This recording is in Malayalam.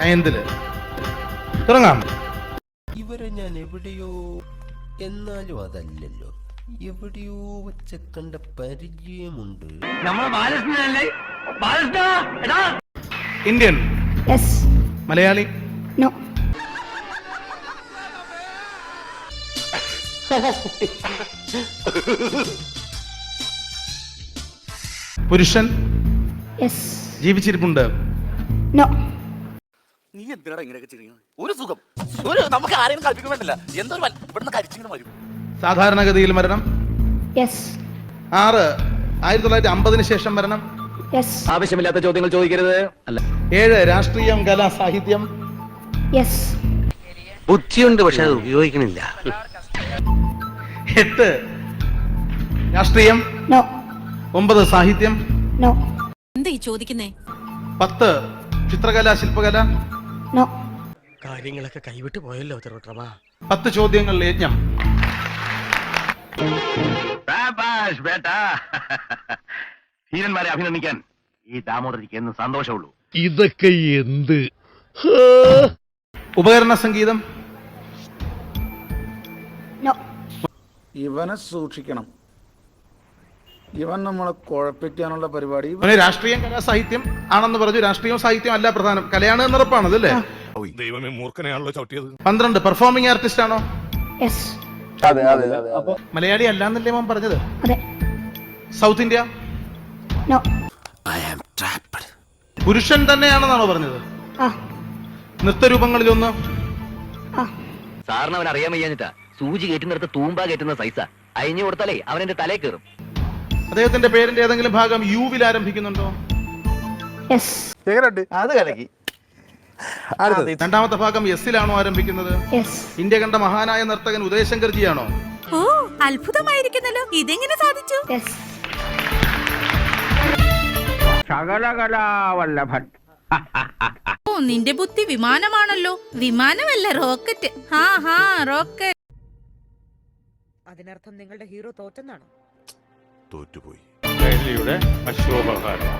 നയൻത്തിൽ തുടങ്ങാം. ഇവരെ ഞാൻ എവിടെയോ എന്നാലും അതല്ലല്ലോ. എവിടെയോ വെച്ച കണ്ട പരിചയമുണ്ട്. Indian yes Malayali. നോ പുരുഷൻ. യെസ് ജീവിച്ചിരിപ്പുണ്ട്. നോ നീ എന്തിനാ ഇങ്ങനെയൊക്കെ ചെയ്യുന്നത്? ഒരു സുഖം. ഒരു നമുക്ക് ആരെയും കൽപ്പിക്കാൻ വേണ്ടില്ല എന്തൊരു ഇവിടുന്ന് കരിച്ചിങ്ങനെ വരും. സാധാരണഗതിയിൽ മരണം? യെസ് ആറ്. ആയിരത്തി തൊള്ളായിരത്തി അമ്പതിന് ശേഷം മരണം? യെസ് ആവശ്യമില്ലാത്ത ചോദ്യങ്ങൾ ചോദിക്കരുത്. അല്ല. ഏഴ്. രാഷ്ട്രീയം കല സാഹിത്യം? യെസ് ബുദ്ധിയുണ്ട് പക്ഷെ അത് ഉപയോഗിക്കണില്ല. എട്ട്. രാഷ്ട്രീയം? നോ ഒമ്പത്. സാഹിത്യം? നോ എന്താ ഈ ചോദിക്കുന്നേ? പത്ത്. ചിത്രകല ശില്പകല? നോ. കാര്യങ്ങളൊക്കെ കൈവിട്ട് പോയല്ലോ തിരുവക്രമ പത്ത് ചോദ്യങ്ങൾ യജ്ഞം ധീരന്മാരെ അഭിനന്ദിക്കാൻ ഈ ദാമോദരിക്ക് എന്ന് സന്തോഷമുള്ളൂ. ഇതൊക്കെ എന്ത്? ഉപകരണ സംഗീതം. നോ. ഇവനെ സൂക്ഷിക്കണം. ഇവൻ നമ്മളെ കുഴപ്പിക്കാനുള്ള പരിപാടി. രാഷ്ട്രീയം കല സാഹിത്യം ആണെന്ന് പറഞ്ഞു. രാഷ്ട്രീയവും സാഹിത്യം അല്ല പ്രധാനം. കലയാണ് എന്നുറപ്പാണ് അതല്ലേ ദൈവമേ മൂർഖനെയാണല്ലോ ചവിട്ടിയത്. പന്ത്രണ്ട്. പെർഫോമിംഗ് ആർട്ടിസ്റ്റ് ആണോ? മലയാളി അല്ലാന്നല്ലേ മോൻ പറഞ്ഞത്? അതെ. സൗത്ത് ഇന്ത്യ നോ പുരുഷൻ തന്നെയാണെന്നാണോ പറഞ്ഞത്? ആ. നൃത്തരൂപങ്ങളിലൊന്ന്? ആ. സാറിന് അവൻ അറിയാൻ വയ്യാഞ്ഞിട്ടാ. സൂചി കയറ്റുന്നിടത്ത് തൂമ്പ കയറ്റുന്ന സൈസ അയഞ്ഞു കൊടുത്താലേ അവൻ എന്റെ തലേ കയറും അദ്ദേഹത്തിന്റെ പേരിന്റെ ഏതെങ്കിലും ഭാഗം യുവിൽ ആരംഭിക്കുന്നുണ്ടോ? യെസ് അത് കലക്കി. രണ്ടാമത്തെ ഭാഗം എസിലാണോ ആരംഭിക്കുന്നത്? യെസ് ഇന്ത്യ കണ്ട മഹാനായ നർത്തകൻ ഉദയശങ്കർജിയാണോ? ഓ അത്ഭുതമായിരിക്കുന്നല്ലോ. ഇതെങ്ങനെ സാധിച്ചു? യെസ് ഓ നിന്റെ ബുദ്ധി വിമാനമാണല്ലോ. വിമാനമല്ല റോക്കറ്റ്. ഹാ ഹാ റോക്കറ്റ്. അതിനർത്ഥം നിങ്ങളുടെ ഹീറോ തോറ്റെന്നാണോ? തോറ്റുപോയി. അശോഭകാരം